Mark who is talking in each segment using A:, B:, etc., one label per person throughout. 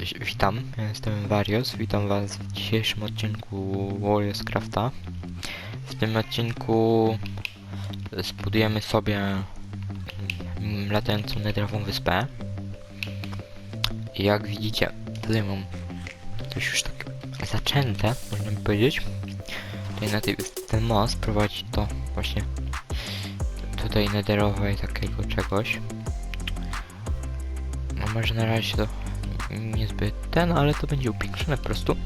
A: Witam, ja jestem Varios, witam was w dzisiejszym odcinku Warriors Crafta. W tym odcinku zbudujemy sobie latającą netherową wyspę. I jak widzicie, tutaj mam coś już tak zaczęte, można by powiedzieć. Tutaj na tej ten most prowadzi do właśnie tutaj netherowej takiego czegoś. No może na razie to niezbyt ten, ale to będzie upiększone po prostu.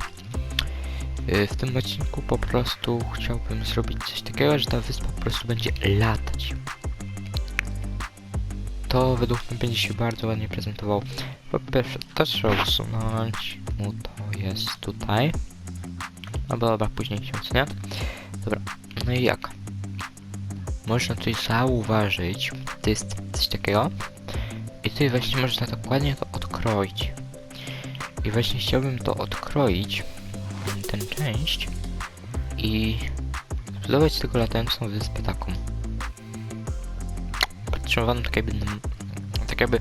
A: Yy, W tym odcinku po prostu chciałbym zrobić coś takiego, że ta wyspa po prostu będzie latać. To według mnie będzie się bardzo ładnie prezentował. Po pierwsze, to trzeba usunąć. Mu to jest tutaj. No dobra, później się nie? Dobra, no i jak? Można tutaj zauważyć, to jest coś takiego. I tutaj właśnie można dokładnie to odkroić. I właśnie chciałbym to odkroić, tę część i zbudować z tego latającą wyspę taką. Podtrzymowaną tak jakby, tak jakby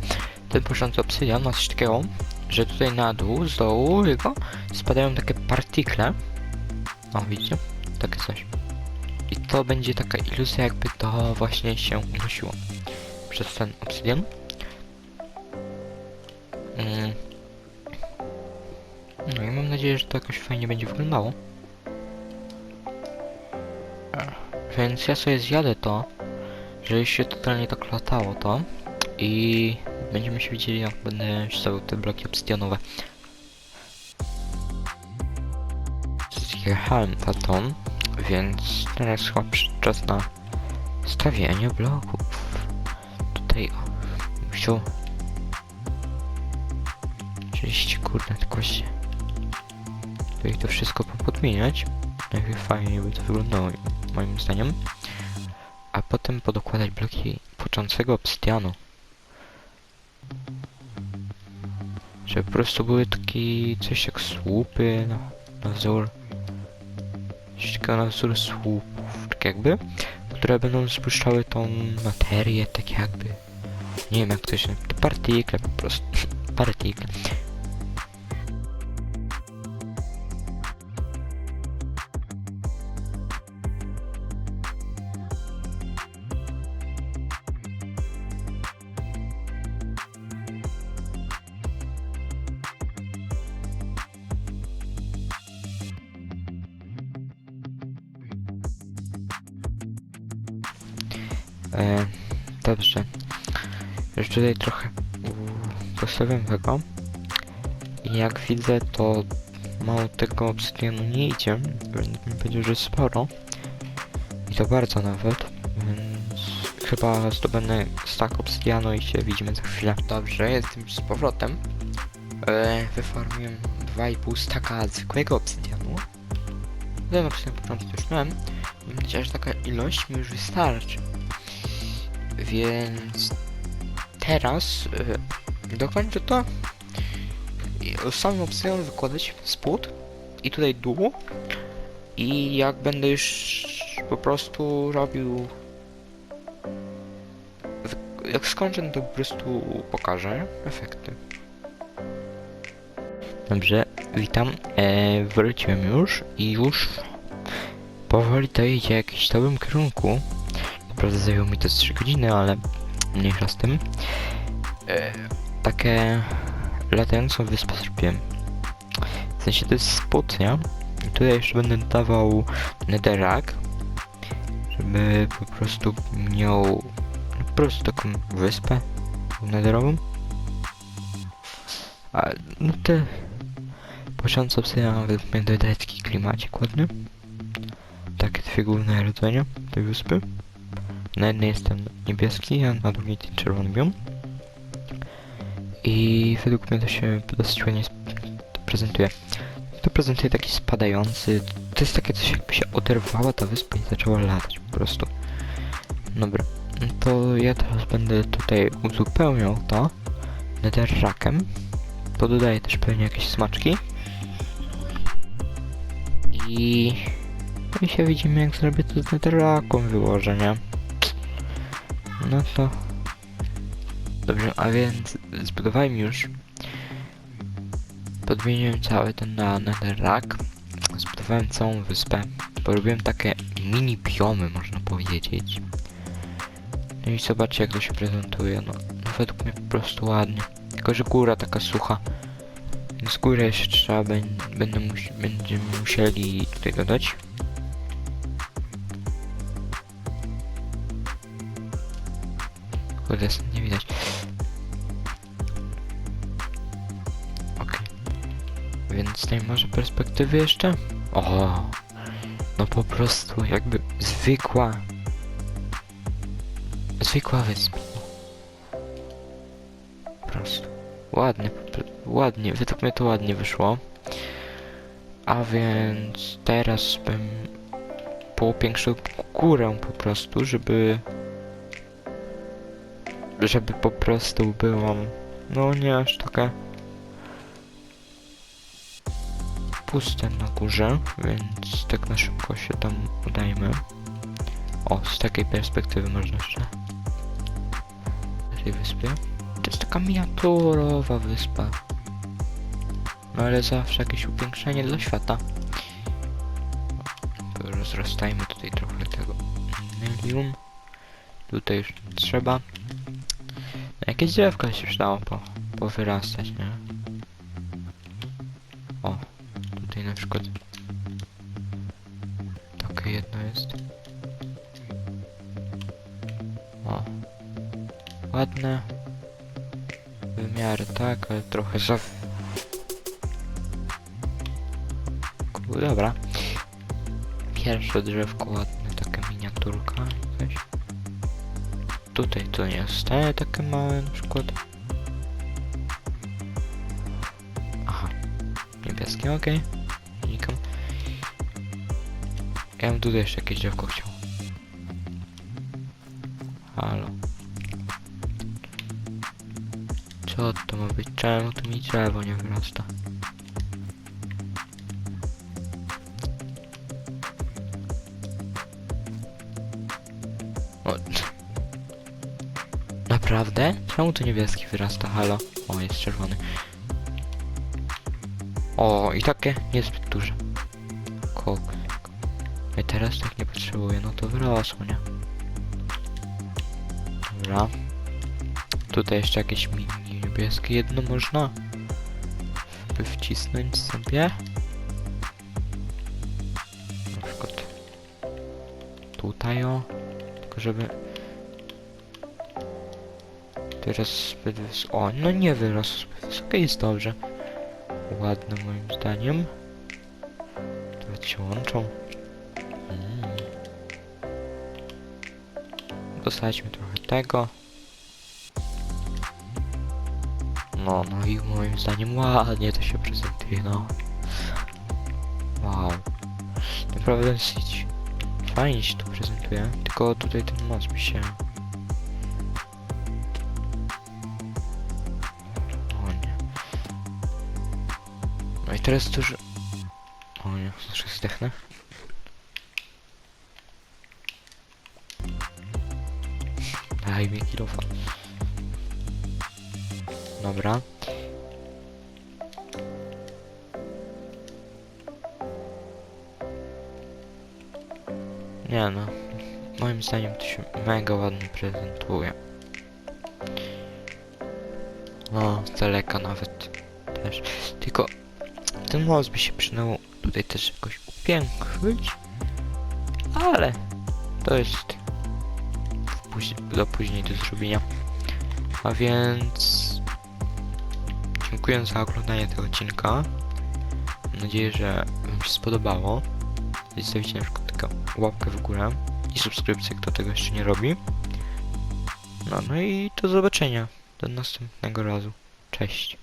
A: ten porządek obsydian ma coś takiego, że tutaj na dół, z dołu jego spadają takie partikle. O, widzicie? Takie coś. I to będzie taka iluzja, jakby to właśnie się unosiło przez ten obsydian. Mm. Nadzieję, że to jakoś fajnie będzie wyglądało. Więc ja sobie zjadę to, żeby się totalnie tak latało to i będziemy się widzieli jak będę stawiał te bloki obsydianowe. Zjechałem tatą, więc teraz chyba czas na stawianie bloków. Tutaj o, musiał Oczywiście kurde, tylko się tutaj to wszystko popodmieniać. Najpierw fajnie by to wyglądało moim zdaniem. A potem podokładać bloki płaczącego obsydianu. Żeby po prostu były taki coś jak słupy na, na wzór. Coś takiego na wzór słupów, tak jakby. Które będą spuszczały tą materię, tak jakby. Nie wiem jak to się... Te partykle po prostu. partykle. E, dobrze. Już tutaj trochę postawiłem tego. I jak widzę, to mało tego obsydianu nie idzie. Mi powiedział, że sporo. I to bardzo nawet. Więc chyba zdobędę stack obsydianu i się widzimy za chwilę. Dobrze, jestem już z powrotem. E, wyfarmiłem 2,5 staka zwykłego obsydianu. Ten obsydian na początku już miałem. Mam nadzieję, że taka ilość mi już wystarczy. Więc teraz y, dokończę to i sam obsydian wykładać spód i tutaj dół. I jak będę już po prostu robił jak skończę to po prostu pokażę efekty. Dobrze witam. E, wróciłem już i już powoli to idzie w jakimś dobrym kierunku Naprawdę zajęło mi to z 3 godziny, ale mniejsza z tym. E, takie latającą wyspę zrobiłem. W sensie to jest spód, nie? I tutaj jeszcze będę dawał netherrack, żeby po prostu miał no, po prostu taką wyspę netherową. A no te początce obsydian mnie dodaje taki klimacik ładny. Takie dwie główne rodzenia tej wyspy. Na jednej jest ten niebieski, a na drugiej ten czerwony biom. I według mnie to się dosyć ładnie to prezentuje. To prezentuje taki spadający. To jest takie coś jakby się oderwała ta wyspa i zaczęła latać po prostu. Dobra, no to ja teraz będę tutaj uzupełniał to netherrackiem. Pododaję też pewnie jakieś smaczki. I... I się widzimy jak zrobię to z netherracką wyłożę, nie? No to... Dobrze, a więc zbudowałem już podmieniłem cały ten na netherrack. Zbudowałem całą wyspę. Porobiłem takie mini biomy, można powiedzieć. No i zobaczcie jak to się prezentuje. No, no według mnie po prostu ładnie. Tylko, że góra taka sucha. Więc górę jeszcze trzeba będziemy musieli tutaj dodać. Kurde, nie widać. Okej. Więc z tej może perspektywy jeszcze? O, no po prostu jakby zwykła, zwykła wyspa. Po prostu. Ładnie, ładnie, według mnie to ładnie wyszło. A więc teraz bym powiększył górę po prostu, żeby żeby po prostu byłam no nie aż taka puste na górze, więc tak na szybko się tam udajmy. O, z takiej perspektywy można jeszcze. Na tej wyspie. To jest taka miniaturowa wyspa. No ale zawsze jakieś upiększenie dla świata. Rozrostajmy tutaj trochę tego milium. Tutaj już trzeba. Jakieś drzewko się przydało po, powyrastać, nie? O, tutaj na przykład takie jedno jest. O, ładne. Wymiary tak, ale trochę za... Dobra. Pierwsze drzewko ładne, taka miniaturka jakaś. Tutaj to nie te takie małe na przykład. Aha. Niebieskie, okej. Znikam. Ja bym tutaj jeszcze jakieś drzewko chciał. Halo. Co to ma być? Czemu tu mi drzewo nie wyrasta? Naprawdę? Czemu tu niebieski wyrasta? Halo? O, jest czerwony. O, i takie niezbyt duże. Kok. Ja teraz tak nie potrzebuję, no to wyrosło, nie? Dobra. Tutaj jeszcze jakieś mini niebieskie jedno można by wcisnąć sobie. Na przykład tutaj o. Tylko żeby Teraz zbyt wys... O, no nie wyrósł zbyt wysoko, jest dobrze. Ładne moim zdaniem. Nawet się łączą. Mm. Dosadźmy trochę tego. No, no i moim zdaniem ładnie to się prezentuje, no. Wow. Naprawdę dosyć fajnie się to prezentuje. Tylko tutaj ten moc by się teraz że... O nie, znaczy zdechnę. Daj mi kilofa. Dobra. Nie no. Moim zdaniem to się mega ładnie prezentuje. O, z daleka nawet też. Tylko ten most by się przydał tutaj też jakoś upiększyć. Ale to jest do później do zrobienia. A więc dziękuję za oglądanie tego odcinka. Mam nadzieję, że Wam się spodobało. Zostawicie na przykład taką łapkę w górę i subskrypcję, kto tego jeszcze nie robi. No, no i do zobaczenia. Do następnego razu. Cześć.